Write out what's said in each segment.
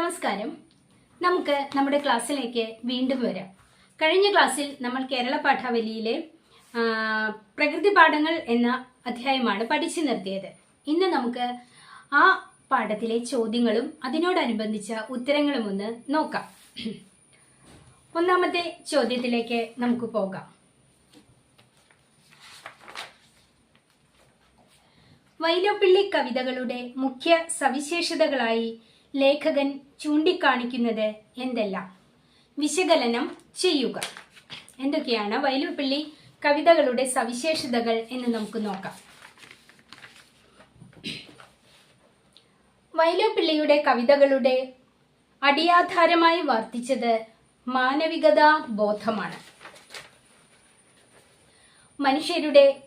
നമസ്കാരം. നമുക്ക് നമ്മുടെ ക്ലാസ്സിലേക്ക് വീണ്ടും വരാം. കഴിഞ്ഞ ക്ലാസ്സിൽ നമ്മൾ കേരള പാഠാവലിയിലെ പ്രകൃതി പാഠങ്ങൾ എന്ന അധ്യായമാണ് പഠിച്ചു നിർത്തിയത്. ഇന്ന് നമുക്ക് ആ പാഠത്തിലെ ചോദ്യങ്ങളും അതിനോടനുബന്ധിച്ച ഉത്തരങ്ങളും ഒന്ന് നോക്കാം. ഒന്നാമത്തെ ചോദ്യത്തിലേക്ക് നമുക്ക് പോകാം. വൈലോപ്പിള്ളി കവിതകളുടെ മുഖ്യ സവിശേഷതകളായി ലേഖകൻ ചൂണ്ടിക്കാണിക്കുന്നത് എന്തെല്ലാം? വിശകലനം ചെയ്യുക. എന്തൊക്കെയാണ് വൈലോപ്പിള്ളി കവിതകളുടെ സവിശേഷതകൾ എന്ന് നമുക്ക് നോക്കാം. വൈലോപ്പിള്ളിയുടെ കവിതകളുടെ അടിയാധാരമായി വർത്തിച്ചത് മാനവികതാ ബോധമാണ്. മനുഷ്യരുടെ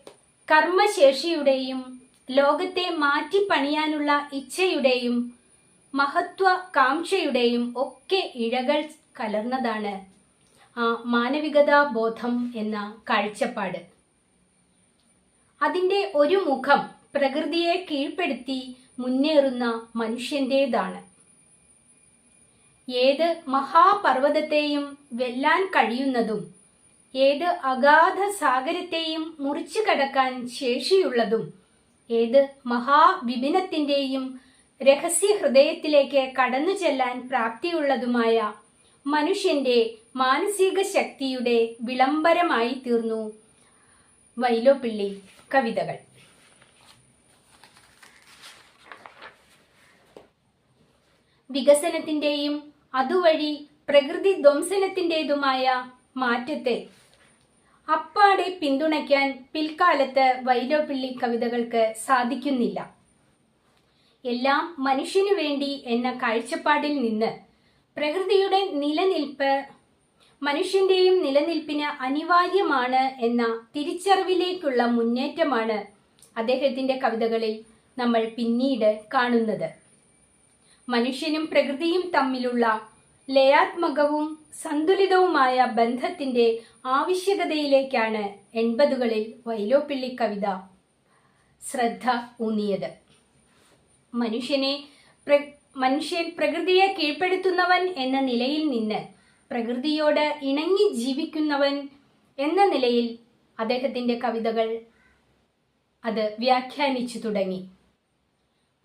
കർമ്മശേഷിയുടെയും ലോകത്തെ മാറ്റിപ്പണിയാനുള്ള ഇച്ഛയുടെയും മഹത്വകാംക്ഷയുടെയും ഒക്കെ ഇഴകൾ കലർന്നതാണ്. ആ മാനവികതാ ബോധം എന്ന കാഴ്ചപ്പാട്. അതിന്റെ ഒരു മുഖം പ്രകൃതിയെ കീഴ്പ്പെടുത്തി മുന്നേറുന്ന മനുഷ്യന്റേതാണ്. ഏത് മഹാപർവതത്തെയും വെല്ലാൻ കഴിയുന്നതും ഏത് അഗാധ സാഗരത്തെയും മുറിച്ചു കടക്കാൻ ശേഷിയുള്ളതും ഏത് മഹാവിപിനത്തിന്റെയും രഹസ്യ ഹൃദയത്തിലേക്ക് കടന്നു ചെല്ലാൻ പ്രാപ്തിയുള്ളതുമായ മനുഷ്യന്റെ മാനസിക ശക്തിയുടെ വിളംബരമായി തീർന്നു. വൈലോപ്പിള്ളി കവിതകൾ. വികസനത്തിന്റെയും അതുവഴി പ്രകൃതി ധ്വംസനത്തിന്റെതുമായ മാറ്റത്തെ അപ്പാടെ പിന്തുണയ്ക്കാൻ പിൽക്കാലത്ത് വൈലോപ്പിള്ളി കവിതകൾക്ക് സാധിക്കുന്നില്ല. എല്ലാം മനുഷ്യനു വേണ്ടി എന്ന കാഴ്ചപ്പാടിൽ നിന്ന് പ്രകൃതിയുടെ നിലനിൽപ്പ് മനുഷ്യന്റെയും നിലനിൽപ്പിന് അനിവാര്യമാണ് എന്ന തിരിച്ചറിവിലേക്കുള്ള മുന്നേറ്റമാണ് അദ്ദേഹത്തിന്റെ കവിതകളിൽ നമ്മൾ പിന്നീട് കാണുന്നത്. മനുഷ്യനും പ്രകൃതിയും തമ്മിലുള്ള ലയാത്മകവും സന്തുലിതവുമായ ബന്ധത്തിന്റെ ആവശ്യകതയിലേക്കാണ് എൺപതുകളിൽ വൈലോപ്പിള്ളി കവിത ശ്രദ്ധ ഊന്നിയത്. മനുഷ്യനെ മനുഷ്യൻ പ്രകൃതിയെ കീഴ്പ്പെടുത്തുന്നവൻ എന്ന നിലയിൽ നിന്ന് പ്രകൃതിയോട് ഇണങ്ങി ജീവിക്കുന്നവൻ എന്ന നിലയിൽ അദ്ദേഹത്തിന്റെ കവിതകൾ അത് വ്യാഖ്യാനിച്ചു തുടങ്ങി.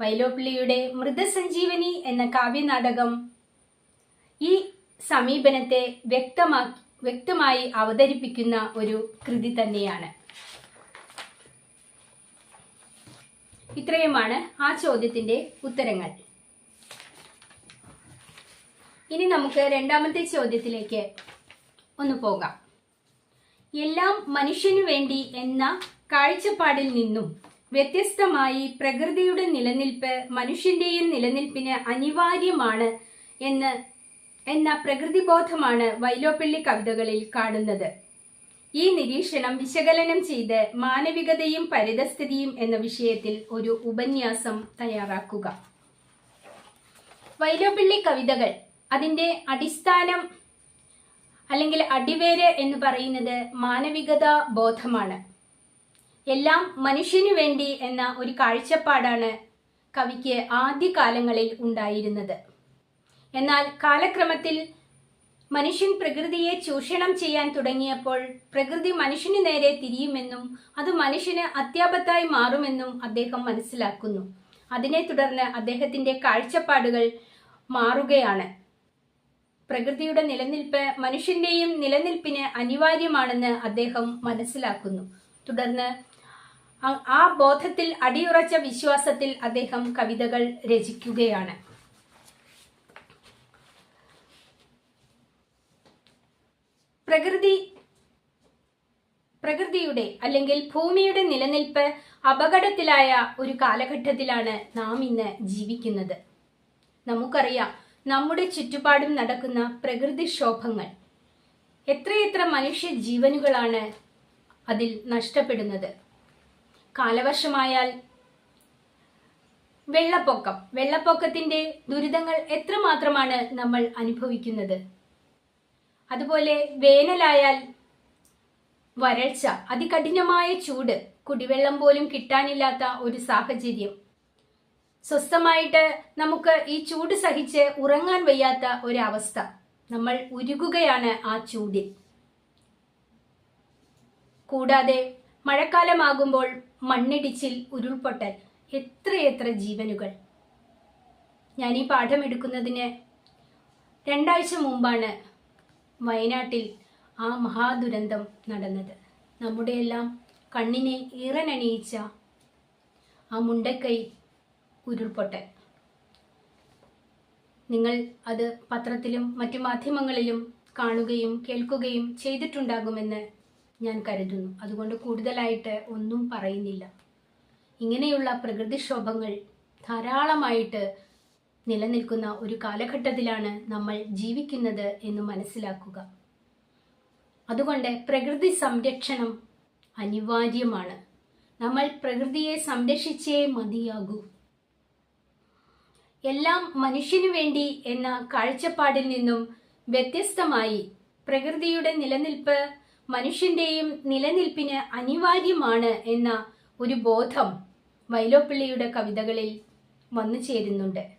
വൈലോപ്പിള്ളിയുടെ മൃതസഞ്ജീവനി എന്ന കാവ്യനാടകം ഈ സമീപനത്തെ വ്യക്തമാക്കി വ്യക്തമായി അവതരിപ്പിക്കുന്ന ഒരു കൃതി തന്നെയാണ്. ഇത്രയുമാണ് ആ ചോദ്യത്തിന്റെ ഉത്തരങ്ങൾ. ഇനി നമുക്ക് രണ്ടാമത്തെ ചോദ്യത്തിലേക്ക് ഒന്ന് പോകാം. എല്ലാം മനുഷ്യനു വേണ്ടി എന്ന കാഴ്ചപ്പാടിൽ നിന്നും വ്യത്യസ്തമായി പ്രകൃതിയുടെ നിലനിൽപ്പ് മനുഷ്യന്റെയും നിലനിൽപ്പിന് അനിവാര്യമാണ് എന്ന് എന്ന പ്രകൃതിബോധമാണ് വൈലോപ്പള്ളി കവിതകളിൽ കാണുന്നത്. ഈ നിരീക്ഷണം വിശകലനം ചെയ്ത് മാനവികതയും പരിതസ്ഥിതിയും എന്ന വിഷയത്തിൽ ഒരു ഉപന്യാസം തയ്യാറാക്കുക. വൈലോപ്പിള്ളി കവിതകൾ അതിന്റെ അടിസ്ഥാനം അല്ലെങ്കിൽ അടിവേര് എന്ന് പറയുന്നത് മാനവികത ബോധമാണ്. എല്ലാം മനുഷ്യനു വേണ്ടി എന്ന ഒരു കാഴ്ചപ്പാടാണ് കവിക്ക് ആദ്യകാലങ്ങളിൽ ഉണ്ടായിരുന്നത്. എന്നാൽ കാലക്രമത്തിൽ മനുഷ്യൻ പ്രകൃതിയെ ചൂഷണം ചെയ്യാൻ തുടങ്ങിയപ്പോൾ പ്രകൃതി മനുഷ്യന് നേരെ തിരിയുമെന്നും അത് മനുഷ്യന് അത്യാപത്തായി മാറുമെന്നും അദ്ദേഹം മനസ്സിലാക്കുന്നു. അതിനെ തുടർന്ന് അദ്ദേഹത്തിന്റെ കാഴ്ചപ്പാടുകൾ മാറുകയാണ്. പ്രകൃതിയുടെ നിലനിൽപ്പ് മനുഷ്യന്റെയും നിലനിൽപ്പിന് അനിവാര്യമാണെന്ന് അദ്ദേഹം മനസ്സിലാക്കുന്നു. തുടർന്ന് ആ- ബോധത്തിൽ അടിയുറച്ച വിശ്വാസത്തിൽ അദ്ദേഹം കവിതകൾ രചിക്കുകയാണ്. പ്രകൃതി പ്രകൃതിയുടെ അല്ലെങ്കിൽ ഭൂമിയുടെ നിലനിൽപ്പ് അപകടത്തിലായ ഒരു കാലഘട്ടത്തിലാണ് നാം ഇന്ന് ജീവിക്കുന്നത്. നമുക്കറിയാം നമ്മുടെ ചുറ്റുപാടും നടക്കുന്ന പ്രകൃതിക്ഷോഭങ്ങൾ എത്രയെത്ര മനുഷ്യ ജീവനുകളാണ് അതിൽ നഷ്ടപ്പെടുന്നത്. കാലവർഷമായാൽ വെള്ളപ്പൊക്കം വെള്ളപ്പൊക്കത്തിന്റെ ദുരിതങ്ങൾ എത്രമാത്രമാണ് നമ്മൾ അനുഭവിക്കുന്നത്? അതുപോലെ വേനലായാൽ വരൾച്ച അതികഠിനമായ ചൂട് കുടിവെള്ളം പോലും കിട്ടാനില്ലാത്ത ഒരു സാഹചര്യം. സ്വസ്ഥമായിട്ട് നമുക്ക് ഈ ചൂട് സഹിച്ച് ഉറങ്ങാൻ വയ്യാത്ത ഒരവസ്ഥ. നമ്മൾ ഉരുകുകയാണ് ആ ചൂടിൽ. കൂടാതെ മഴക്കാലമാകുമ്പോൾ മണ്ണിടിച്ചിൽ ഉരുൾപൊട്ടൽ എത്രയെത്ര ജീവനുകൾ. ഞാൻ ഈ പാഠം എടുക്കുന്നതിന് രണ്ടാഴ്ച മുമ്പാണ് വയനാട്ടിൽ ആ മഹാദുരന്തം നടന്നത്. നമ്മുടെയെല്ലാം കണ്ണിനെ ഇറനണിയിച്ച ആ മുണ്ടക്കൈ ഉരുൾപൊട്ടൽ. നിങ്ങൾ അത് പത്രത്തിലും മറ്റു മാധ്യമങ്ങളിലും കാണുകയും കേൾക്കുകയും ചെയ്തിട്ടുണ്ടാകുമെന്ന് ഞാൻ കരുതുന്നു. അതുകൊണ്ട് കൂടുതലായിട്ട് ഒന്നും പറയുന്നില്ല. ഇങ്ങനെയുള്ള പ്രകൃതിക്ഷോഭങ്ങൾ ധാരാളമായിട്ട് നിലനിൽക്കുന്ന ഒരു കാലഘട്ടത്തിലാണ് നമ്മൾ ജീവിക്കുന്നത് എന്ന് മനസ്സിലാക്കുക. അതുകൊണ്ട് പ്രകൃതി സംരക്ഷണം അനിവാര്യമാണ്. നമ്മൾ പ്രകൃതിയെ സംരക്ഷിച്ചേ മതിയാകൂ. എല്ലാം മനുഷ്യനു വേണ്ടി എന്ന കാഴ്ചപ്പാടിൽ നിന്നും വ്യത്യസ്തമായി പ്രകൃതിയുടെ നിലനിൽപ്പ് മനുഷ്യന്റെയും നിലനിൽപ്പിന് അനിവാര്യമാണ് എന്ന ഒരു ബോധം വൈലോപ്പിള്ളിയുടെ കവിതകളിൽ വന്നു ചേരുന്നുണ്ട്.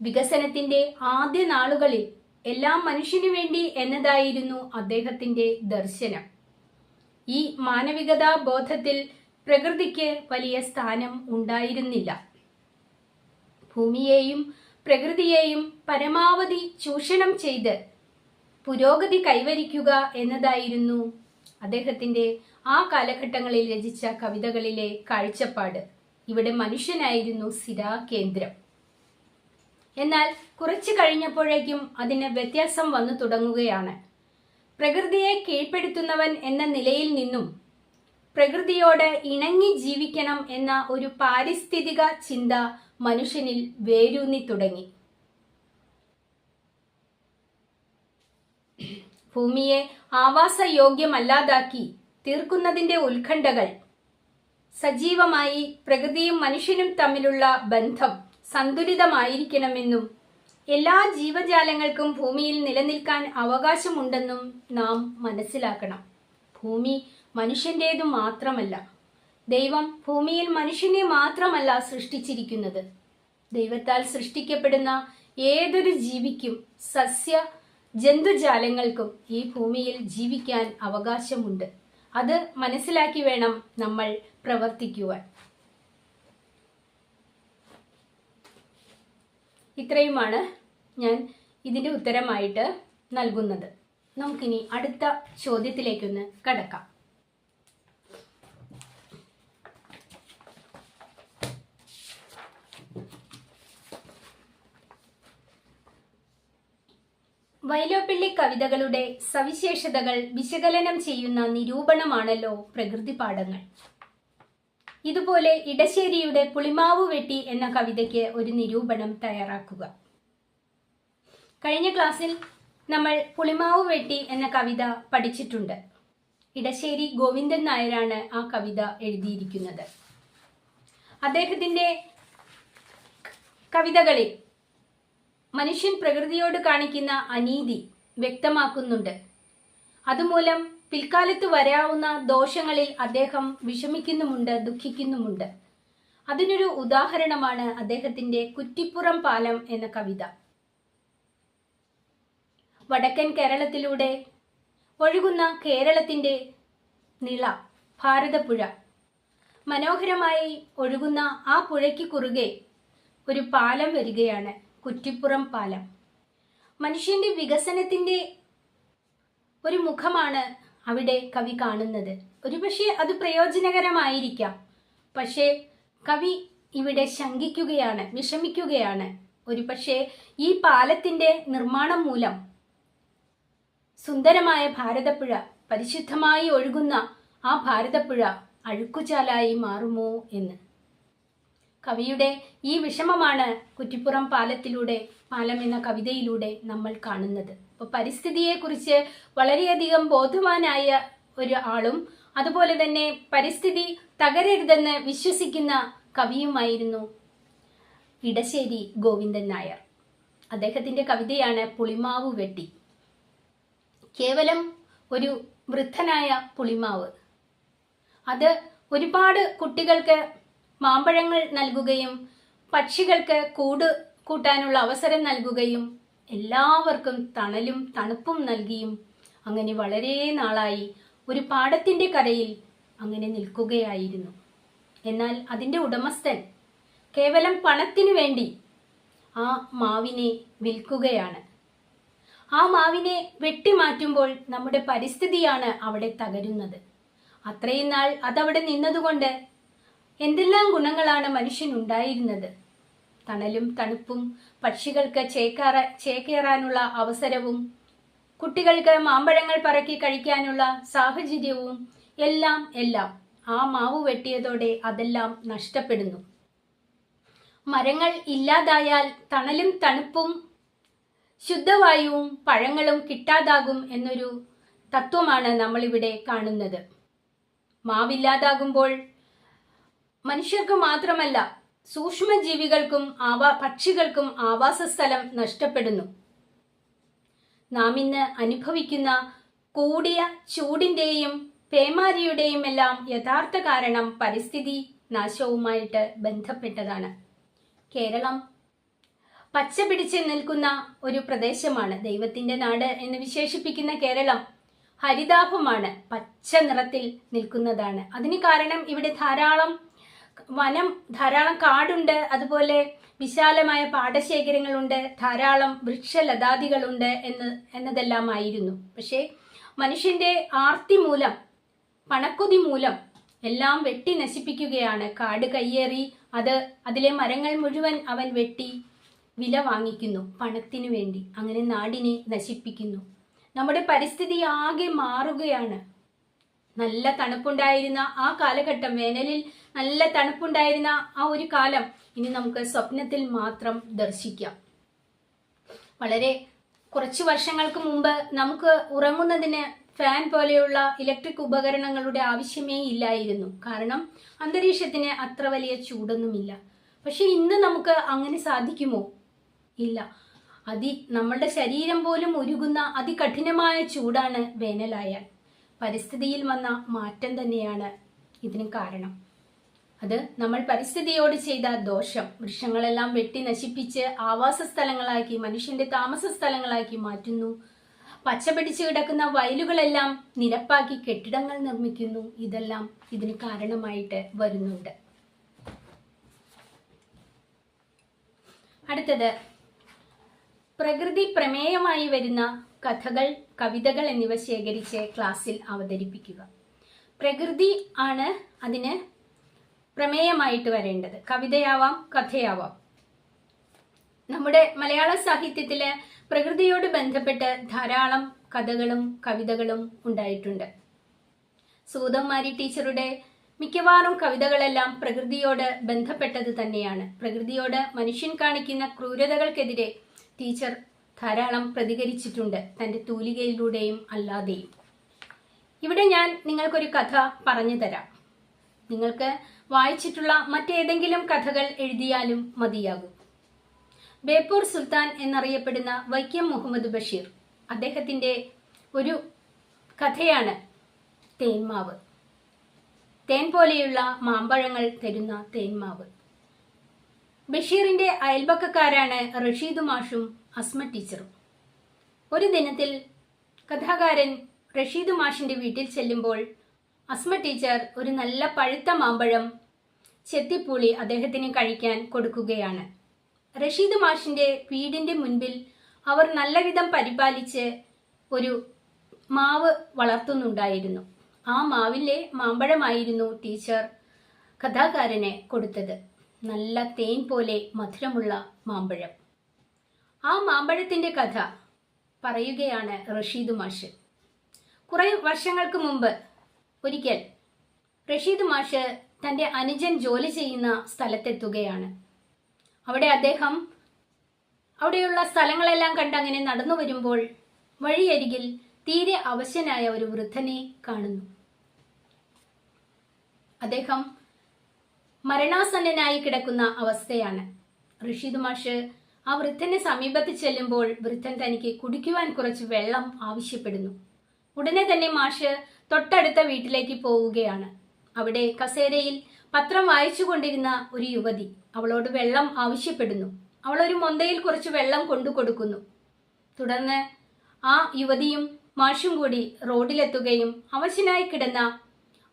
വികസനത്തിന്റെ ആദ്യ നാളുകളിൽ എല്ലാം മനുഷ്യനു വേണ്ടി എന്നതായിരുന്നു അദ്ദേഹത്തിന്റെ ദർശനം. ഈ മാനവികതാ ബോധത്തിൽ പ്രകൃതിക്ക് വലിയ സ്ഥാനം ഉണ്ടായിരുന്നില്ല. ഭൂമിയെയും പ്രകൃതിയെയും പരമാവധി ചൂഷണം ചെയ്ത് പുരോഗതി കൈവരിക്കുക എന്നതായിരുന്നു അദ്ദേഹത്തിന്റെ ആ കാലഘട്ടങ്ങളിൽ രചിച്ച കവിതകളിലെ കാഴ്ചപ്പാട്. ഇവിടെ മനുഷ്യനായിരുന്നു സ്ഥിരാകേന്ദ്രം. എന്നാൽ കുറച്ചു കഴിഞ്ഞപ്പോഴേക്കും അതിന് വ്യത്യാസം വന്നു തുടങ്ങുകയാണ്. പ്രകൃതിയെ കീഴ്പ്പെടുത്തുന്നവൻ എന്ന നിലയിൽ നിന്നും പ്രകൃതിയോട് ഇണങ്ങി ജീവിക്കണം എന്ന ഒരു പാരിസ്ഥിതിക ചിന്ത മനുഷ്യനിൽ വേരൂന്നി തുടങ്ങി. ഭൂമിയെ ആവാസയോഗ്യമല്ലാതാക്കി തീർക്കുന്നതിന്റെ ഉത്കണ്ഠകൾ സജീവമായി പ്രകൃതിയും മനുഷ്യനും തമ്മിലുള്ള ബന്ധം സന്തുലിതമായിരിക്കണമെന്നും എല്ലാ ജീവജാലങ്ങൾക്കും ഭൂമിയിൽ നിലനിൽക്കാൻ അവകാശമുണ്ടെന്നും നാം മനസ്സിലാക്കണം. ഭൂമി മനുഷ്യന്റേതു മാത്രമല്ല ദൈവം ഭൂമിയിൽ മനുഷ്യനെ മാത്രമല്ല സൃഷ്ടിച്ചിരിക്കുന്നത്. ദൈവത്താൽ സൃഷ്ടിക്കപ്പെടുന്ന ഏതൊരു ജീവിക്കും സസ്യ ജന്തുജാലങ്ങൾക്കും ഈ ഭൂമിയിൽ ജീവിക്കാൻ അവകാശമുണ്ട്. അത് മനസ്സിലാക്കി വേണം നമ്മൾ പ്രവർത്തിക്കുവാൻ. ഇത്രയുമാണ് ഞാൻ ഇതിന്റെ ഉത്തരമായിട്ട് നൽകുന്നത്. നമുക്കിനി അടുത്ത ചോദ്യത്തിലേക്കൊന്ന് കടക്കാം. വൈലോപ്പിള്ളി കവിതകളുടെ സവിശേഷതകൾ വിശകലനം ചെയ്യുന്ന നിരൂപണമാണല്ലോ പ്രകൃതി പാഠങ്ങൾ ഇതുപോലെ ഇടശ്ശേരിയുടെ പുളിമാവ് വെട്ടി എന്ന കവിതയ്ക്ക് ഒരു നിരൂപണം തയ്യാറാക്കുക. കഴിഞ്ഞ ക്ലാസ്സിൽ നമ്മൾ പുളിമാവ് വെട്ടി എന്ന കവിത പഠിച്ചിട്ടുണ്ട്. ഇടശ്ശേരി ഗോവിന്ദൻ നായരാണ് ആ കവിത എഴുതിയിരിക്കുന്നത്. അദ്ദേഹത്തിന്റെ കവിതകളിൽ മനുഷ്യൻ പ്രകൃതിയോട് കാണിക്കുന്ന അനീതി വ്യക്തമാക്കുന്നുണ്ട്. അതുമൂലം പിൽക്കാലത്ത് വരാവുന്ന ദോഷങ്ങളിൽ അദ്ദേഹം വിഷമിക്കുന്നുമുണ്ട് ദുഃഖിക്കുന്നുമുണ്ട്. അതിനൊരു ഉദാഹരണമാണ് അദ്ദേഹത്തിന്റെ കുറ്റിപ്പുറം പാലം എന്ന കവിത. വടക്കൻ കേരളത്തിലൂടെ ഒഴുകുന്ന കേരളത്തിന്റെ നിള ഭാരതപ്പുഴ. മനോഹരമായി ഒഴുകുന്ന ആ പുഴയ്ക്ക് കുറുകെ ഒരു പാലം വരികയാണ് കുറ്റിപ്പുറം പാലം. മനുഷ്യന്റെ വികസനത്തിന്റെ ഒരു മുഖമാണ് അവിടെ കവി കാണുന്നത്. ഒരുപക്ഷെ അത് പ്രയോജനകരമായിരിക്കാം. പക്ഷേ കവി ഇവിടെ ശങ്കിക്കുകയാണ് വിഷമിക്കുകയാണ്. ഒരുപക്ഷെ ഈ പാലത്തിന്റെ നിർമ്മാണം മൂലം സുന്ദരമായ ഭാരതപ്പുഴ പരിശുദ്ധമായി ഒഴുകുന്ന ആ ഭാരതപ്പുഴ അഴുക്കുചാലായി മാറുമോ എന്ന്. കവിയുടെ ഈ വിഷമമാണ് കുറ്റിപ്പുറം പാലത്തിലൂടെ പാലം എന്ന കവിതയിലൂടെ നമ്മൾ കാണുന്നത്. അപ്പോൾ പരിസ്ഥിതിയെക്കുറിച്ച് വളരെയധികം ബോധവാനായ ഒരു ആളും അതുപോലെ തന്നെ പരിസ്ഥിതി തകരരുതെന്ന് വിശ്വസിക്കുന്ന കവിയുമായിരുന്നു ഇടശ്ശേരി ഗോവിന്ദൻ നായർ. അദ്ദേഹത്തിന്റെ കവിതയാണ് പുളിമാവ് വെട്ടി. കേവലം ഒരു വൃദ്ധനായ പുളിമാവ്. അത് ഒരുപാട് കുട്ടികൾക്ക് മാമ്പഴങ്ങൾ നൽകുകയും പക്ഷികൾക്ക് കൂട് കൂട്ടാനുള്ള അവസരം നൽകുകയും എല്ലാവർക്കും തണലും തണുപ്പും നൽകിയും അങ്ങനെ വളരെ നാളായി ഒരു പാടത്തിന്റെ കരയിൽ അങ്ങനെ നിൽക്കുകയായിരുന്നു. എന്നാൽ അതിന്റെ ഉടമസ്ഥൻ കേവലം പണത്തിനു വേണ്ടി ആ മാവിനെ വിൽക്കുകയാണ്. ആ മാവിനെ വെട്ടിമാറ്റുമ്പോൾ നമ്മുടെ പരിസ്ഥിതിയാണ് അവിടെ തകരുന്നത്. അത്രയും നാൾ അതവിടെ നിന്നതുകൊണ്ട് എന്തെല്ലാം ഗുണങ്ങളാണ് മനുഷ്യനുണ്ടായിരുന്നത്? തണലും തണുപ്പും പക്ഷികൾക്ക് ചേക്കേറ ചേക്കേറാനുള്ള അവസരവും കുട്ടികൾക്ക് മാമ്പഴങ്ങൾ പറക്കി കഴിക്കാനുള്ള സാഹചര്യവും എല്ലാം എല്ലാം ആ മാവ് വെട്ടിയതോടെ അതെല്ലാം നഷ്ടപ്പെടുന്നു. മരങ്ങൾ ഇല്ലാതായാൽ തണലും തണുപ്പും ശുദ്ധവായുവും പഴങ്ങളും കിട്ടാതാകും എന്നൊരു തത്വമാണ് നമ്മളിവിടെ കാണുന്നത്. മാവില്ലാതാകുമ്പോൾ മനുഷ്യർക്ക് മാത്രമല്ല സൂക്ഷ്മജീവികൾക്കും ആവാ പക്ഷികൾക്കും ആവാസ സ്ഥലം നഷ്ടപ്പെടുന്നു. നാം ഇന്ന് അനുഭവിക്കുന്ന കൂടിയ ചൂടിന്റെയും പേമാരിയുടെയും എല്ലാം യഥാർത്ഥ കാരണം പരിസ്ഥിതി നാശവുമായിട്ട് ബന്ധപ്പെട്ടതാണ്. കേരളം പച്ച പിടിച്ച് നിൽക്കുന്ന ഒരു പ്രദേശമാണ്. ദൈവത്തിന്റെ നാട് എന്ന് വിശേഷിപ്പിക്കുന്ന കേരളം ഹരിതാഭമാണ്. പച്ച നിറത്തിൽ നിൽക്കുന്നതാണ്. അതിന് കാരണം ഇവിടെ ധാരാളം വനം ധാരാളം കാടുണ്ട് അതുപോലെ വിശാലമായ പാടശേഖരങ്ങളുണ്ട് ധാരാളം വൃക്ഷലതാദികളുണ്ട് എന്ന് എന്നതെല്ലാമായിരുന്നു. പക്ഷേ മനുഷ്യന്റെ ആർത്തി മൂലം പണക്കൊതി മൂലം എല്ലാം വെട്ടി നശിപ്പിക്കുകയാണ്. കാട് കയ്യേറി അത് അതിലെ മരങ്ങൾ മുഴുവൻ അവൻ വെട്ടി വില വാങ്ങിക്കുന്നു പണത്തിനു വേണ്ടി. അങ്ങനെ നാടിനെ നശിപ്പിക്കുന്നു. നമ്മുടെ പരിസ്ഥിതി ആകെ മാറുകയാണ്. നല്ല തണുപ്പുണ്ടായിരുന്ന ആ കാലഘട്ടം വേനലിൽ നല്ല തണുപ്പുണ്ടായിരുന്ന ആ ഒരു കാലം ഇനി നമുക്ക് സ്വപ്നത്തിൽ മാത്രം ദർശിക്കാം. വളരെ കുറച്ച് വർഷങ്ങൾക്ക് മുമ്പ് നമുക്ക് ഉറങ്ങുന്നതിന് ഫാൻ പോലെയുള്ള ഇലക്ട്രിക് ഉപകരണങ്ങളുടെ ആവശ്യമേ ഇല്ലായിരുന്നു. കാരണം അന്തരീക്ഷത്തിന് അത്ര വലിയ ചൂടൊന്നുമില്ല. പക്ഷെ ഇന്ന് നമുക്ക് അങ്ങനെ സാധിക്കുമോ? ഇല്ല. അതി നമ്മളുടെ ശരീരം പോലും ഉരുകുന്ന അതികഠിനമായ ചൂടാണ് വേനലായാൽ. പരിസ്ഥിതിയിൽ വന്ന മാറ്റം തന്നെയാണ് ഇതിന് കാരണം. അത് നമ്മൾ പരിസ്ഥിതിയോട് ചെയ്ത ദോഷം. വൃക്ഷങ്ങളെല്ലാം വെട്ടി നശിപ്പിച്ച് ആവാസ സ്ഥലങ്ങളാക്കി മനുഷ്യന്റെ താമസ സ്ഥലങ്ങളാക്കി മാറ്റുന്നു. പച്ച പിടിച്ചു കിടക്കുന്ന വയലുകളെല്ലാം നിരപ്പാക്കി കെട്ടിടങ്ങൾ നിർമ്മിക്കുന്നു. ഇതെല്ലാം ഇതിന് കാരണമായിട്ട് വരുന്നുണ്ട്. അടുത്തത് പ്രകൃതി പ്രമേയമായി വരുന്ന കഥകൾ കവിതകൾ എന്നിവ ശേഖരിച്ച് ക്ലാസ്സിൽ അവതരിപ്പിക്കുക. പ്രകൃതി ആണ് അതിന് പ്രമേയമായിട്ട് വരേണ്ടത്. കവിതയാവാം കഥയാവാം. നമ്മുടെ മലയാള സാഹിത്യത്തിൽ പ്രകൃതിയോട് ബന്ധപ്പെട്ട് ധാരാളം കഥകളും കവിതകളും ഉണ്ടായിട്ടുണ്ട്. സൂതംമാരി ടീച്ചറുടെ മിക്കവാറും കവിതകളെല്ലാം പ്രകൃതിയോട് ബന്ധപ്പെട്ടത് തന്നെയാണ്. പ്രകൃതിയോട് മനുഷ്യൻ കാണിക്കുന്ന ക്രൂരതകൾക്കെതിരെ ടീച്ചർ ധാരാളം പ്രതികരിച്ചിട്ടുണ്ട് തന്റെ തൂലികയിലൂടെയും അല്ലാതെയും. ഇവിടെ ഞാൻ നിങ്ങൾക്കൊരു കഥ പറഞ്ഞു തരാം. നിങ്ങൾക്ക് വായിച്ചിട്ടുള്ള മറ്റേതെങ്കിലും കഥകൾ എഴുതിയാലും മതിയാകും. ബേപ്പൂർ സുൽത്താൻ എന്നറിയപ്പെടുന്ന വൈക്കം മുഹമ്മദ് ബഷീർ അദ്ദേഹത്തിന്റെ ഒരു കഥയാണ് തേന്മാവ് തേൻ പോലെയുള്ള മാമ്പഴങ്ങൾ തരുന്ന തേന്മാവ് ബഷീറിന്റെ അയൽപക്കക്കാരാണ് റഷീദ് മാഷും അസ്മ ടീച്ചറും. ഒരു ദിനത്തിൽ കഥാകാരൻ റഷീദ് മാഷിന്റെ വീട്ടിൽ ചെല്ലുമ്പോൾ അസ്മ ടീച്ചർ ഒരു നല്ല പഴുത്ത മാമ്പഴം ചെത്തിപ്പൂളി അദ്ദേഹത്തിന് കഴിക്കാൻ കൊടുക്കുകയാണ്. റഷീദ് മാഷിന്റെ വീടിന്റെ മുൻപിൽ അവർ നല്ലവിധം പരിപാലിച്ച് ഒരു മാവ് വളർത്തുന്നുണ്ടായിരുന്നു. ആ മാവിലെ മാമ്പഴമായിരുന്നു ടീച്ചർ കഥാകാരനെ കൊടുത്തത്. നല്ല തേൻ പോലെ മധുരമുള്ള മാമ്പഴം. ആ മാമ്പഴത്തിന്റെ കഥ പറയുകയാണ് റഷീദ് മാഷ്. കുറേ വർഷങ്ങൾക്ക് മുമ്പ് ഒരിക്കൽ റഷീദ് മാഷ് തന്റെ അനുജൻ ജോലി ചെയ്യുന്ന സ്ഥലത്തെത്തുകയാണ്. അവിടെ അദ്ദേഹം അവിടെയുള്ള സ്ഥലങ്ങളെല്ലാം കണ്ട് അങ്ങനെ നടന്നു വരുമ്പോൾ വഴിയരികിൽ തീരെ അവശനായ ഒരു വൃദ്ധനെ കാണുന്നു. അദ്ദേഹം മരണാസന്നനായി കിടക്കുന്ന അവസ്ഥയാണ്. ഋഷിദ് മാഷ് ആ വൃദ്ധന്റെ സമീപത്ത് ചെല്ലുമ്പോൾ വൃദ്ധൻ തനിക്ക് കുടിക്കുവാൻ കുറച്ച് വെള്ളം ആവശ്യപ്പെടുന്നു. ഉടനെ തന്നെ മാഷ് തൊട്ടടുത്ത വീട്ടിലേക്ക് പോവുകയാണ്. അവിടെ കസേരയിൽ പത്രം വായിച്ചു കൊണ്ടിരുന്ന ഒരു യുവതി അവളോട് വെള്ളം ആവശ്യപ്പെടുന്നു. അവൾ ഒരു മൊന്തയിൽ കുറച്ച് വെള്ളം കൊണ്ടു കൊടുക്കുന്നു. തുടർന്ന് ആ യുവതിയും മാഷും കൂടി റോഡിലെത്തുകയും അവശനായി കിടന്ന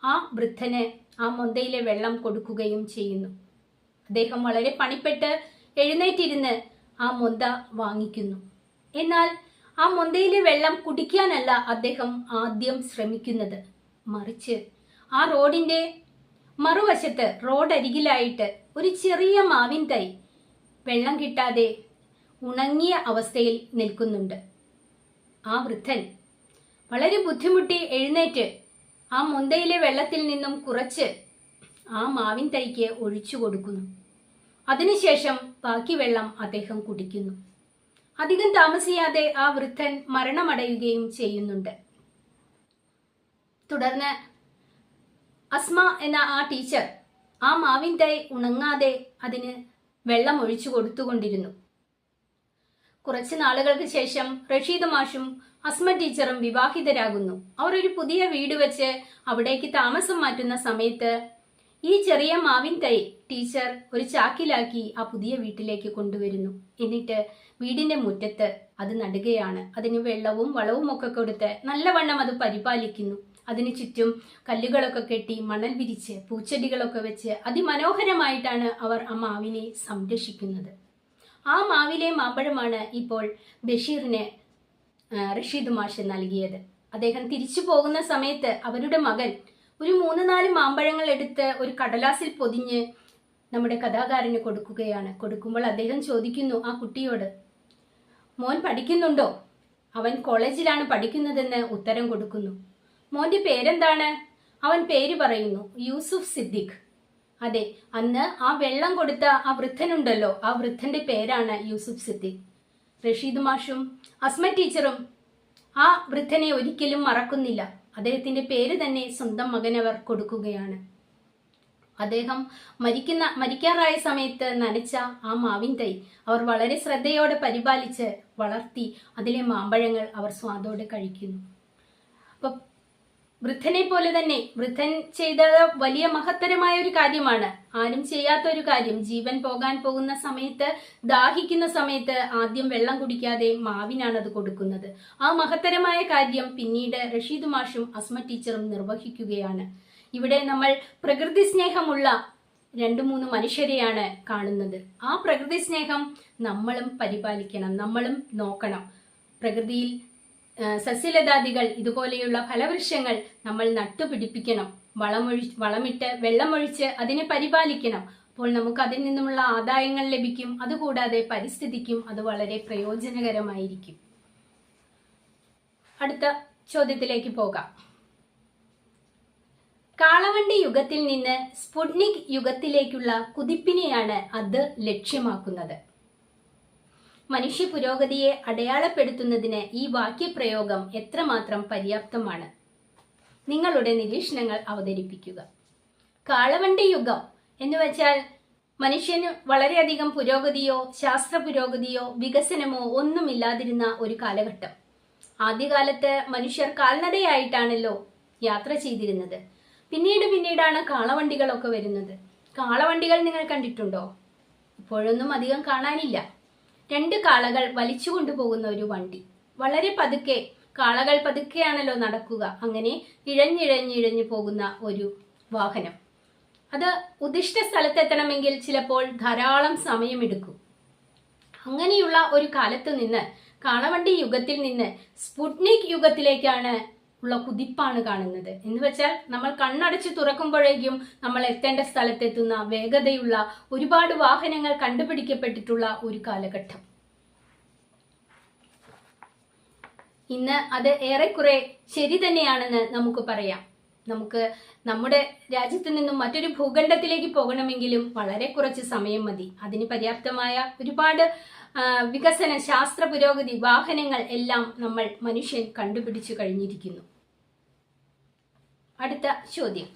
ആ വൃദ്ധന് ആ മൊന്തയിലെ വെള്ളം കൊടുക്കുകയും ചെയ്യുന്നു. അദ്ദേഹം വളരെ പണിപ്പെട്ട് എഴുന്നേറ്റിരുന്ന് ആ മൊന്ത വാങ്ങിക്കുന്നു. എന്നാൽ ആ മൊന്തയിലെ വെള്ളം കുടിക്കാനല്ല അദ്ദേഹം ആദ്യം ശ്രമിക്കുന്നത്. മറിച്ച് ആ റോഡിന്റെ മറുവശത്ത് റോഡരികിലായിട്ട് ഒരു ചെറിയ മാവിൻ തൈ വെള്ളം കിട്ടാതെ ഉണങ്ങിയ അവസ്ഥയിൽ നിൽക്കുന്നുണ്ട്. ആ വൃദ്ധൻ വളരെ ബുദ്ധിമുട്ടി എഴുന്നേറ്റ് ആ മുന്തയിലെ വെള്ളത്തിൽ നിന്നും കുറച്ച് ആ മാവിൻ തൈക്ക് ഒഴിച്ചു കൊടുക്കുന്നു. അതിനുശേഷം ബാക്കി വെള്ളം അദ്ദേഹം കുടിക്കുന്നു. അധികം താമസിയാതെ ആ വൃദ്ധൻ മരണമടയുകയും ചെയ്യുന്നുണ്ട്. തുടർന്ന് അസ്മ എന്ന ആ ടീച്ചർ ആ മാവിൻ തൈ ഉണങ്ങാതെ അതിന് വെള്ളം ഒഴിച്ചു കൊടുത്തുകൊണ്ടിരുന്നു. കുറച്ച് നാളുകൾക്ക് ശേഷം റഷീദ് മാഷും അസ്മ ടീച്ചറും വിവാഹിതരാകുന്നു. അവർ ഒരു പുതിയ വീട് വെച്ച് അവിടേക്ക് താമസം മാറ്റുന്ന സമയത്ത് ഈ ചെറിയ മാവിൻ തൈ ടീച്ചർ ഒരു ചാക്കിലാക്കി ആ പുതിയ വീട്ടിലേക്ക് കൊണ്ടുവരുന്നു. എന്നിട്ട് വീടിന്റെ മുറ്റത്ത് അത് നടുകയാണ്. അതിന് വെള്ളവും വളവും ഒക്കെ കൊടുത്ത് നല്ലവണ്ണം അത് പരിപാലിക്കുന്നു. അതിന് ചുറ്റും കല്ലുകളൊക്കെ കെട്ടി മണൽ വിരിച്ച് പൂച്ചെടികളൊക്കെ വെച്ച് അതിമനോഹരമായിട്ടാണ് അവർ ആ മാവിനെ സംരക്ഷിക്കുന്നത്. ആ മാവിലെ മാമ്പഴമാണ് ഇപ്പോൾ ബഷീറിന് റഷീദ് മാഷ് നൽകിയത്. അദ്ദേഹം തിരിച്ചു പോകുന്ന സമയത്ത് അവരുടെ മകൻ ഒരു മൂന്ന് നാല് മാമ്പഴങ്ങൾ എടുത്ത് ഒരു കടലാസിൽ പൊതിഞ്ഞ് നമ്മുടെ കഥാകാരന് കൊടുക്കുകയാണ്. കൊടുക്കുമ്പോൾ അദ്ദേഹം ചോദിക്കുന്നു ആ കുട്ടിയോട് മോൻ പഠിക്കുന്നുണ്ടോ? അവൻ കോളേജിലാണ് പഠിക്കുന്നതെന്ന് ഉത്തരം കൊടുക്കുന്നു. മോന്റെ പേരെന്താണ്? അവൻ പേര് പറയുന്നു യൂസുഫ് സിദ്ദിഖ്. അതെ അന്ന് ആ വെള്ളം കൊടുത്ത ആ വൃദ്ധനുണ്ടല്ലോ ആ വൃദ്ധന്റെ പേരാണ് യൂസുഫ് സിദ്ദിഖ്. റഷീദ് മാഷും അസ്മ ടീച്ചറും ആ വൃദ്ധനെ ഒരിക്കലും മറക്കുന്നില്ല. അദ്ദേഹത്തിന്റെ പേര് തന്നെ സ്വന്തം മകനവർ കൊടുക്കുകയാണ്. അദ്ദേഹം മരിക്കുന്ന മരിക്കാറായ സമയത്ത് നനച്ച ആ മാവിൻ തൈ അവർ വളരെ ശ്രദ്ധയോടെ പരിപാലിച്ച് വളർത്തി. അതിലെ മാമ്പഴങ്ങൾ അവർ സ്വാദോടെ കഴിക്കുന്നു. അപ്പൊ വൃദ്ധനെ പോലെ തന്നെ വൃദ്ധൻ ചെയ്ത വലിയ മഹത്തരമായ ഒരു കാര്യമാണ്. ആരും ചെയ്യാത്ത ഒരു കാര്യം. ജീവൻ പോകാൻ പോകുന്ന സമയത്ത് ദാഹിക്കുന്ന സമയത്ത് ആദ്യം വെള്ളം കുടിക്കാതെ മാവിനാണ് അത് കൊടുക്കുന്നത്. ആ മഹത്തരമായ കാര്യം പിന്നീട് റഷീദ് മാഷും അസ്മ ടീച്ചറും നിർവഹിക്കുകയാണ്. ഇവിടെ നമ്മൾ പ്രകൃതി സ്നേഹമുള്ള രണ്ടു മൂന്ന് മനുഷ്യരെയാണ് കാണുന്നത്. ആ പ്രകൃതി സ്നേഹം നമ്മളും പരിപാലിക്കണം നമ്മളും നോക്കണം. പ്രകൃതിയിൽ സസ്യലതാദികൾ ഇതുപോലെയുള്ള ഫലവൃക്ഷങ്ങൾ നമ്മൾ നട്ടുപിടിപ്പിക്കണം. വളമൊഴി വളമിട്ട് വെള്ളമൊഴിച്ച് അതിനെ പരിപാലിക്കണം. അപ്പോൾ നമുക്ക് അതിൽ നിന്നുമുള്ള ആദായങ്ങൾ ലഭിക്കും. അതുകൂടാതെ പരിസ്ഥിതിക്കും അത് വളരെ പ്രയോജനകരമായിരിക്കും. അടുത്ത ചോദ്യത്തിലേക്ക് പോകാം. കാളവണ്ടി യുഗത്തിൽ നിന്ന് സ്പുട്നിക് യുഗത്തിലേക്കുള്ള കുതിപ്പിനെയാണ് അത് ലക്ഷ്യമാക്കുന്നത്. മനുഷ്യ പുരോഗതിയെ അടയാളപ്പെടുത്തുന്നതിന് ഈ വാക്യപ്രയോഗം എത്രമാത്രം പര്യാപ്തമാണ്? നിങ്ങളുടെ നിരീക്ഷണങ്ങൾ അവതരിപ്പിക്കുക. കാളവണ്ടി യുഗം എന്ന് വെച്ചാൽ മനുഷ്യന് വളരെയധികം പുരോഗതിയോ ശാസ്ത്ര പുരോഗതിയോ വികസനമോ ഒന്നുമില്ലാതിരുന്ന ഒരു കാലഘട്ടം. ആദ്യകാലത്ത് മനുഷ്യർ കാൽനടയായിട്ടാണല്ലോ യാത്ര ചെയ്തിരുന്നത്. പിന്നീട് പിന്നീടാണ് കാളവണ്ടികളൊക്കെ വരുന്നത്. കാളവണ്ടികൾ നിങ്ങൾ കണ്ടിട്ടുണ്ടോ? ഇപ്പോഴൊന്നും അധികം കാണാനില്ല. രണ്ട് കാളകൾ വലിച്ചു കൊണ്ടുപോകുന്ന ഒരു വണ്ടി. വളരെ പതുക്കെ കാളകൾ പതുക്കെയാണല്ലോ നടക്കുക. അങ്ങനെ ഇഴഞ്ഞിഴഞ്ഞിഴഞ്ഞു പോകുന്ന ഒരു വാഹനം. അത് ഉദ്ദിഷ്ട സ്ഥലത്തെത്തണമെങ്കിൽ ചിലപ്പോൾ ധാരാളം സമയമെടുക്കും. അങ്ങനെയുള്ള ഒരു കാലത്ത് നിന്ന് കാളവണ്ടി യുഗത്തിൽ നിന്ന് സ്പുട്നിക് യുഗത്തിലേക്കാണ് ഉള്ള കുതിപ്പാണ് കാണുന്നത്. എന്ന് വെച്ചാൽ നമ്മൾ കണ്ണടച്ച് തുറക്കുമ്പോഴേക്കും നമ്മൾ എത്തേണ്ട സ്ഥലത്തെത്തുന്ന വേഗതയുള്ള ഒരുപാട് വാഹനങ്ങൾ കണ്ടുപിടിക്കപ്പെട്ടിട്ടുള്ള ഒരു കാലഘട്ടം. ഇന്ന് അത് ഏറെക്കുറെ ശരി തന്നെയാണെന്ന് നമുക്ക് പറയാം. നമുക്ക് നമ്മുടെ രാജ്യത്ത് നിന്നും മറ്റൊരു ഭൂഖണ്ഡത്തിലേക്ക് പോകണമെങ്കിലും വളരെ കുറച്ച് സമയം മതി. അതിന് പര്യാപ്തമായ ഒരുപാട് വികസന ശാസ്ത്ര പുരോഗതി വാഹനങ്ങൾ എല്ലാം നമ്മൾ മനുഷ്യൻ കണ്ടുപിടിച്ചു കഴിഞ്ഞിരിക്കുന്നു. അടുത്ത ചോദ്യം.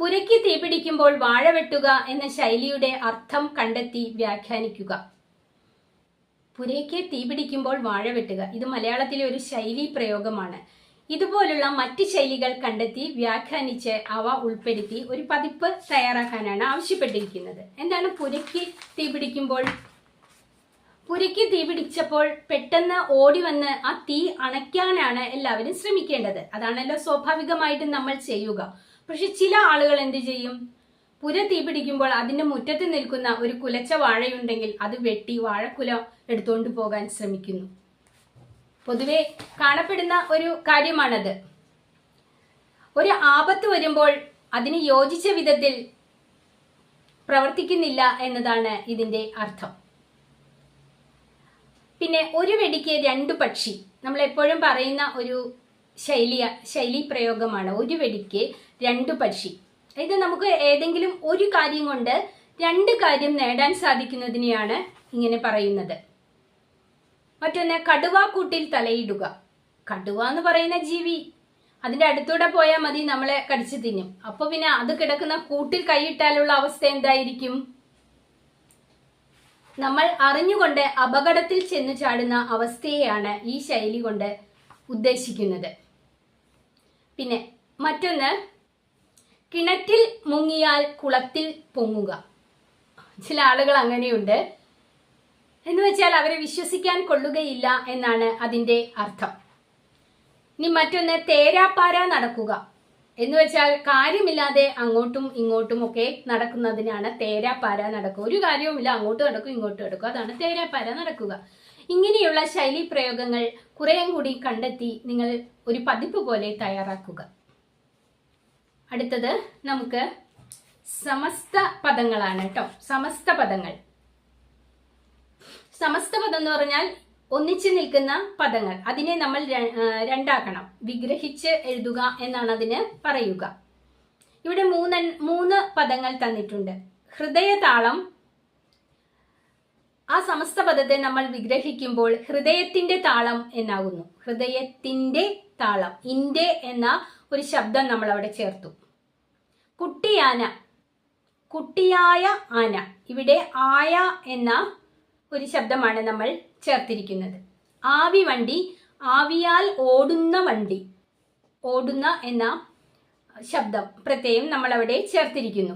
പുരയ്ക്ക് തീപിടിക്കുമ്പോൾ വാഴ വെട്ടുക എന്ന ശൈലിയുടെ അർത്ഥം കണ്ടെത്തി വ്യാഖ്യാനിക്കുക. പുരയ്ക്ക് തീപിടിക്കുമ്പോൾ വാഴ വെട്ടുക. ഇത് മലയാളത്തിലെ ഒരു ശൈലി പ്രയോഗമാണ്. ഇതുപോലുള്ള മറ്റ് ശൈലികൾ കണ്ടെത്തി വ്യാഖ്യാനിച്ച് അവ ഉൾപ്പെടുത്തി ഒരു പതിപ്പ് തയ്യാറാക്കാനാണ് ആവശ്യപ്പെട്ടിരിക്കുന്നത്. എന്താണ് പുരയ്ക്ക് തീപിടിക്കുമ്പോൾ പുരയ്ക്ക് തീ പിടിച്ചപ്പോൾ പെട്ടെന്ന് ഓടി വന്ന് ആ തീ അണയ്ക്കാനാണ് എല്ലാവരും ശ്രമിക്കേണ്ടത്. അതാണല്ലോ സ്വാഭാവികമായിട്ടും നമ്മൾ ചെയ്യുക. പക്ഷെ ചില ആളുകൾ എന്ത് ചെയ്യും? പുര തീ പിടിക്കുമ്പോൾ അതിന്റെ മുറ്റത്ത് നിൽക്കുന്ന ഒരു കുലച്ച വാഴയുണ്ടെങ്കിൽ അത് വെട്ടി വാഴക്കുല എടുത്തുകൊണ്ട് പോകാൻ ശ്രമിക്കുന്നു. പൊതുവെ കാണപ്പെടുന്ന ഒരു കാര്യമാണത്. ഒരു ആപത്ത് വരുമ്പോൾ അതിന് യോജിച്ച വിധത്തിൽ പ്രവർത്തിക്കുന്നില്ല എന്നതാണ് ഇതിന്റെ അർത്ഥം. പിന്നെ ഒരു വെടിക്ക് രണ്ടു പക്ഷി. നമ്മൾ എപ്പോഴും പറയുന്ന ഒരു ശൈലി ശൈലി പ്രയോഗമാണ് ഒരു വെടിക്ക് രണ്ടു പക്ഷി. ഇത് നമുക്ക് ഏതെങ്കിലും ഒരു കാര്യം കൊണ്ട് രണ്ട് കാര്യം നേടാൻ സാധിക്കുന്നതിനെയാണ് ഇങ്ങനെ പറയുന്നത്. മറ്റൊന്ന് കടുവ കൂട്ടിൽ തലയിടുക. കടുവ എന്ന് പറയുന്ന ജീവി. അതിന്റെ അടുത്തൂടെ പോയാൽ മതി നമ്മളെ കടിച്ചു തിന്നും. അപ്പൊ പിന്നെ അത് കിടക്കുന്ന കൂട്ടിൽ കൈയിട്ടാലുള്ള അവസ്ഥ എന്തായിരിക്കും? നമ്മൾ അറിഞ്ഞുകൊണ്ട് അപകടത്തിൽ ചെന്നു ചാടുന്ന അവസ്ഥയെയാണ് ഈ ശൈലി കൊണ്ട് ഉദ്ദേശിക്കുന്നത്. പിന്നെ മറ്റൊന്ന് കിണറ്റിൽ മുങ്ങിയാൽ കുളത്തിൽ പൊങ്ങുക. ചില ആളുകൾ അങ്ങനെയുണ്ട്. എന്ന് വെച്ചാൽ അവരെ വിശ്വസിക്കാൻ കൊള്ളുകയില്ല എന്നാണ് അതിന്റെ അർത്ഥം. ഇനി മറ്റൊന്ന് തേരാപ്പാര നടക്കുക. എന്ന് വെച്ചാൽ കാര്യമില്ലാതെ അങ്ങോട്ടും ഇങ്ങോട്ടും ഒക്കെ നടക്കുന്നതിനാണ് തേരാപ്പാര നടക്കുക. ഒരു കാര്യവുമില്ല അങ്ങോട്ട് നടക്കും ഇങ്ങോട്ട് നടക്കും. അതാണ് തേരാപ്പാര നടക്കുക. ഇങ്ങനെയുള്ള ശൈലി പ്രയോഗങ്ങൾ കുറേയും കൂടി കണ്ടെത്തി നിങ്ങൾ ഒരു പതിപ്പ് പോലെ തയ്യാറാക്കുക. അടുത്തത് നമുക്ക് സമസ്ത പദങ്ങളാണ് കേട്ടോ. സമസ്ത പദങ്ങൾ. സമസ്ത പദം എന്ന് പറഞ്ഞാൽ ഒന്നിച്ചു നിൽക്കുന്ന പദങ്ങൾ. അതിനെ നമ്മൾ രണ്ടാക്കണം. വിഗ്രഹിച്ച് എഴുതുക എന്നാണ് അതിന് പറയുക. ഇവിടെ മൂന്ന് മൂന്ന് പദങ്ങൾ തന്നിട്ടുണ്ട്. ഹൃദയതാളം. ആ സമസ്ത പദത്തെ നമ്മൾ വിഗ്രഹിക്കുമ്പോൾ ഹൃദയത്തിന്റെ താളം എന്നാകുന്നു. ഹൃദയത്തിന്റെ താളം. ഇന്റെ എന്ന ഒരു ശബ്ദം നമ്മൾ അവിടെ ചേർത്തു. കുട്ടിയാന. കുട്ടിയായ ആന. ഇവിടെ ആയ എന്ന ഒരു ശബ്ദമാണ് നമ്മൾ ചേർത്തിരിക്കുന്നത്. ആവി വണ്ടി ആവിയാൽ ഓടുന്ന വണ്ടി. ഓടുന്ന എന്ന ശബ്ദം പ്രത്യയം നമ്മൾ അവിടെ ചേർത്തിരിക്കുന്നു.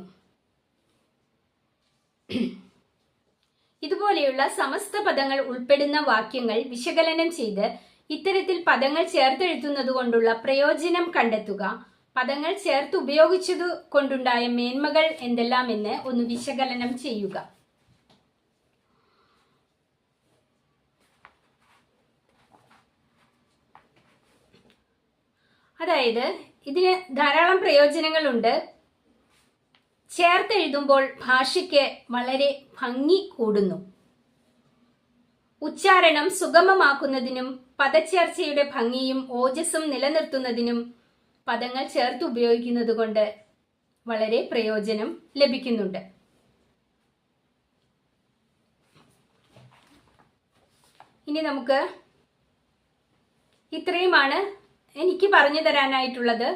ഇതുപോലെയുള്ള സമസ്ത പദങ്ങൾ ഉൾപ്പെടുന്ന വാക്യങ്ങൾ വിശകലനം ചെയ്ത് ഇത്തരത്തിൽ പദങ്ങൾ ചേർത്തെഴുത്തുന്നത് കൊണ്ടുള്ള പ്രയോജനം കണ്ടെത്തുക. പദങ്ങൾ ചേർത്ത് ഉപയോഗിച്ചത് കൊണ്ടുണ്ടായ മേന്മകൾ എന്തെല്ലാമെന്ന് ഒന്ന് വിശകലനം ചെയ്യുക. അതായത് ഇതിന് ധാരാളം പ്രയോജനങ്ങളുണ്ട്. ചേർത്തെഴുതുമ്പോൾ ഭാഷയ്ക്ക് വളരെ ഭംഗി കൂടുന്നു. ഉച്ചാരണം സുഗമമാക്കുന്നതിനും പദച്ചേർച്ചയുടെ ഭംഗിയും ഓജസ്സും നിലനിർത്തുന്നതിനും പദങ്ങൾ ചേർത്ത് ഉപയോഗിക്കുന്നത് കൊണ്ട് വളരെ പ്രയോജനം ലഭിക്കുന്നുണ്ട്. ഇനി നമുക്ക് ഇത്രയുമാണ് എനിക്ക് പറഞ്ഞു തരാനായിട്ടുള്ളത്.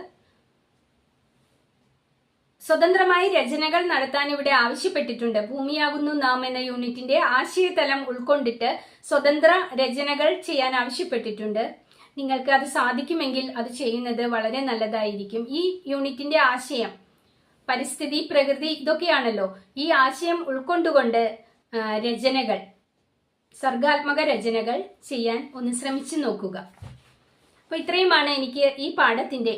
സ്വതന്ത്രമായി രചനകൾ നടത്താൻ ഇവിടെ ആവശ്യപ്പെട്ടിട്ടുണ്ട്. ഭൂമിയാകുന്നു നാം എന്ന യൂണിറ്റിന്റെ ആശയതലം ഉൾക്കൊണ്ടിട്ട് സ്വതന്ത്ര രചനകൾ ചെയ്യാൻ ആവശ്യപ്പെട്ടിട്ടുണ്ട്. നിങ്ങൾക്ക് അത് സാധിക്കുമെങ്കിൽ അത് ചെയ്യുന്നത് വളരെ നല്ലതായിരിക്കും. ഈ യൂണിറ്റിന്റെ ആശയം പരിസ്ഥിതി പ്രകൃതി ഇതൊക്കെയാണല്ലോ. ഈ ആശയം ഉൾക്കൊണ്ടുകൊണ്ട് രചനകൾ സർഗാത്മക രചനകൾ ചെയ്യാൻ ഒന്ന് ശ്രമിച്ചു നോക്കുക. അപ്പോൾ ഇത്രയുമാണ് എനിക്ക് ഈ പാഠത്തിന്റെ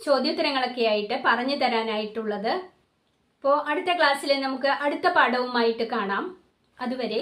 ചോദ്യോത്തരങ്ങളൊക്കെ ആയിട്ട് പറഞ്ഞു തരാനായിട്ടുള്ളത്. അപ്പോൾ അടുത്ത ക്ലാസ്സിൽ നമുക്ക് അടുത്ത പാഠവുമായിട്ട് കാണാം. അതുവരെ